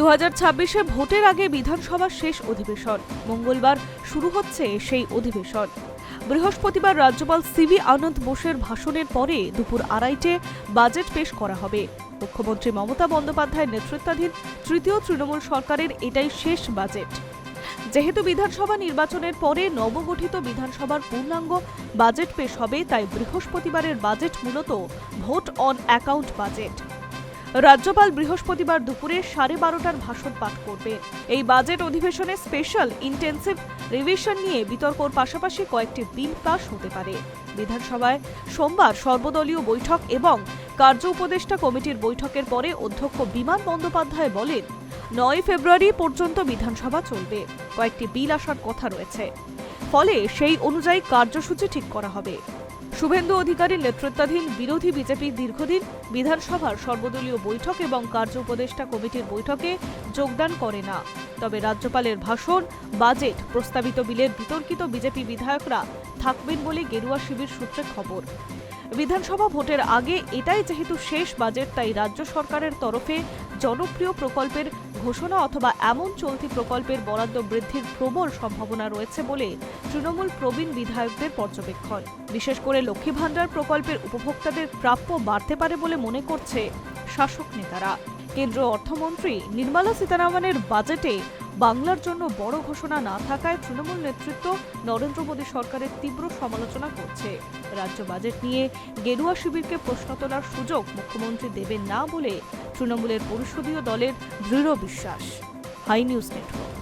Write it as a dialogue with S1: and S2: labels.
S1: দু হাজার ছাব্বিশে ভোটের আগে বিধানসভার শেষ অধিবেশন। মঙ্গলবার শুরু হচ্ছে সেই অধিবেশন। বৃহস্পতিবার রাজ্যপাল সিভি আনন্দ বোসের ভাষণের পরে দুপুর আড়াইটে বাজেট পেশ করা হবে। মুখ্যমন্ত্রী মমতা বন্দ্যোপাধ্যায়ের নেতৃত্বাধীন তৃতীয় তৃণমূল সরকারের এটাই শেষ বাজেট। যেহেতু বিধানসভা নির্বাচনের পরে নবগঠিত বিধানসভার পূর্ণাঙ্গ বাজেট পেশ হবে, তাই বৃহস্পতিবারের বাজেট মূলত ভোট অন অ্যাকাউন্ট বাজেট। রাজ্যপাল বৃহস্পতিবার দুপুরে সাড়ে বারোটার ভাষণ পাঠ করবে। এই বাজেট অধিবেশনে স্পেশাল ইন্টেন্সিভ রিভিশন নিয়ে বিতর্কর পাশাপাশি কয়েকটি বিল পাশ হতে পারে। বিধানসভায় সোমবার সর্বদলীয় বৈঠক এবং কার্য উপদেষ্টা কমিটির বৈঠকের পরে অধ্যক্ষ বিমান বন্দ্যোপাধ্যায় বলেন, নয় ফেব্রুয়ারি পর্যন্ত বিধানসভা চলবে। কয়েকটি বিল আসার কথা রয়েছে। ফলে সেই অনুযায়ী কার্যসূচি ঠিক করা হবে। শুভেন্দু অধিকারীর নেতৃত্বাধীন বিরোধী বিজেপি দীর্ঘদিন বিধানসভার সর্বদলীয় বৈঠক এবং কার্য উপদেষ্টা কমিটির বৈঠকে যোগদান করে না। তবে রাজ্যপালের ভাষণ, বাজেট, প্রস্তাবিত বিলের বিতর্কিত বিজেপি বিধায়করা থাকবেন বলে গেরুয়া শিবির সূত্রে খবর। বিধানসভা ভোটের আগে এটাই যেহেতু শেষ বাজেট, তাই রাজ্য সরকারের তরফে জনপ্রিয় প্রকল্পের ঘোষণা অথবা এমন চলতি প্রকল্পের বরাদ্দ বৃদ্ধির প্রবল সম্ভাবনা রয়েছে বলে তৃণমূল প্রবীণ বিধায়কদের পর্যবেক্ষণ। বিশেষ করে লক্ষ্মী ভাণ্ডার প্রকল্পের উপভোক্তাদের প্রাপ্য বাড়তে পারে বলে মনে করছে শাসক নেতারা। কেন্দ্রীয় অর্থমন্ত্রী নির্মলা সীতারামনের বাজেটে বাংলার জন্য বড় ঘোষণা না থাকায় তৃণমূল নেতৃত্ব নরেন্দ্র মোদী সরকারের তীব্র সমালোচনা করছে। রাজ্য বাজেট নিয়ে গেরুয়া শিবিরকে প্রশ্ন তোলার সুযোগ মুখ্যমন্ত্রী দেবেন না বলে তৃণমূলের পরিষদীয় দলের দৃঢ় বিশ্বাস। High News Network.